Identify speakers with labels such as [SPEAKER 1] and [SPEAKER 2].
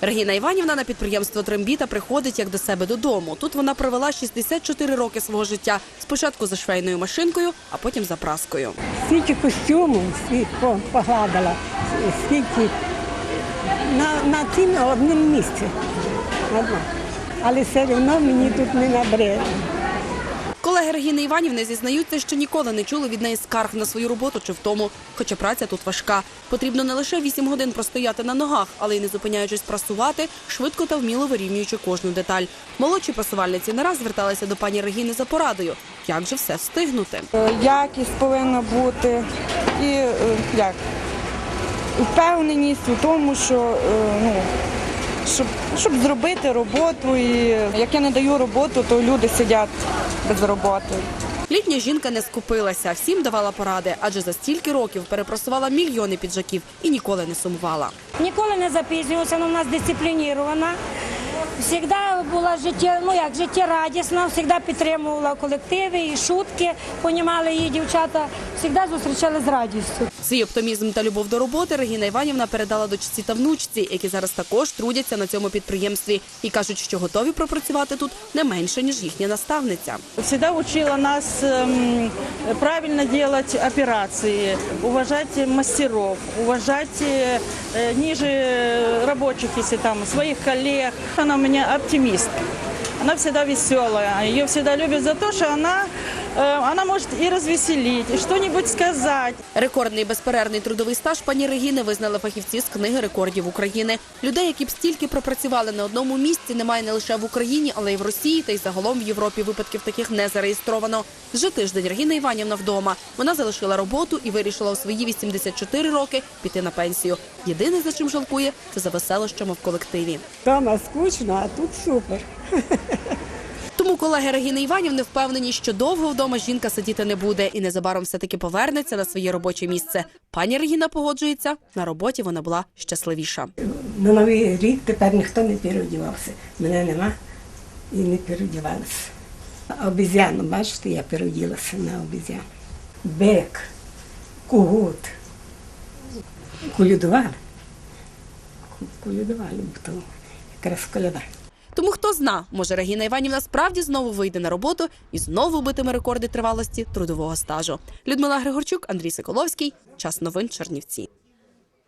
[SPEAKER 1] Регіна Іванівна на підприємство Трембіта приходить як до себе додому. Тут вона провела 64 роки свого життя. Спочатку за швейною машинкою, а потім за праскою.
[SPEAKER 2] Стільки костюмів погладила, стільки на, на тім одному місці. Одно. Але все одно мені тут не набре.
[SPEAKER 1] Колеги Регіни Іванівни зізнаються, що ніколи не чули від неї скарг на свою роботу чи втому. Хоча праця тут важка. Потрібно не лише 8 годин простояти на ногах, але й не зупиняючись прасувати, швидко та вміло вирівнюючи кожну деталь. Молодші прасувальниці не раз зверталися до пані Регіни за порадою. Як же все встигнути?
[SPEAKER 3] Е, якість повинна бути і е, як впевненість у тому, що е, ну, щоб, щоб зробити роботу. І як я не даю роботу, то люди сидять без роботи.
[SPEAKER 1] Літня жінка не скупилася, всім давала поради, адже за стільки років перепросувала мільйони піджаків і ніколи не сумувала.
[SPEAKER 4] Ніколи не запізнювалася, вона у нас дисциплінірована. Завжди була життя, ну як життєрадісна, завжди підтримувала колективи і шутки, понімали її дівчата, завжди зустрічали з радістю.
[SPEAKER 1] Свій оптимізм та любов до роботи Регіна Іванівна передала дочці та внучці, які зараз також трудяться на цьому підприємстві і кажуть, що готові пропрацювати тут не менше ніж їхня наставниця.
[SPEAKER 5] всегда учила нас правильно делать операции, уважать мастеров, уважать э, ниже рабочих, если там, своих коллег. Она у меня оптимистка. Она всегда веселая. Ее всегда любят за то, что она, э, она может и развеселить, и что-нибудь.
[SPEAKER 1] Рекордний безперервний трудовий стаж пані Регіни визнали фахівці з книги рекордів України. Людей, які б стільки пропрацювали на одному місці, немає не лише в Україні, але й в Росії, та й загалом в Європі випадків таких не зареєстровано. Вже тиждень Регіна Іванівна вдома. Вона залишила роботу і вирішила у свої 84 роки піти на пенсію. Єдине, за чим жалкує, це за веселощами в колективі.
[SPEAKER 2] Дома скучно, а тут супер.
[SPEAKER 1] Тому колеги Регіни Іванівни впевнені, що довго вдома жінка сидіти не буде і незабаром все таки повернеться на своє робоче місце. Пані Регіна погоджується на роботі. Вона була щасливіша.
[SPEAKER 2] На новий рік тепер ніхто не переодівався. Мене нема і не переодівалася. Обізяну, бачите, я переоділася на обізяну. Бек, кугут. Колюдували. Колюдували, бо то якраз коляда.
[SPEAKER 1] Тому хто зна, може Регіна Іванівна справді знову вийде на роботу і знову битиме рекорди тривалості трудового стажу. Людмила Григорчук, Андрій Соколовський. Час новин Чернівці.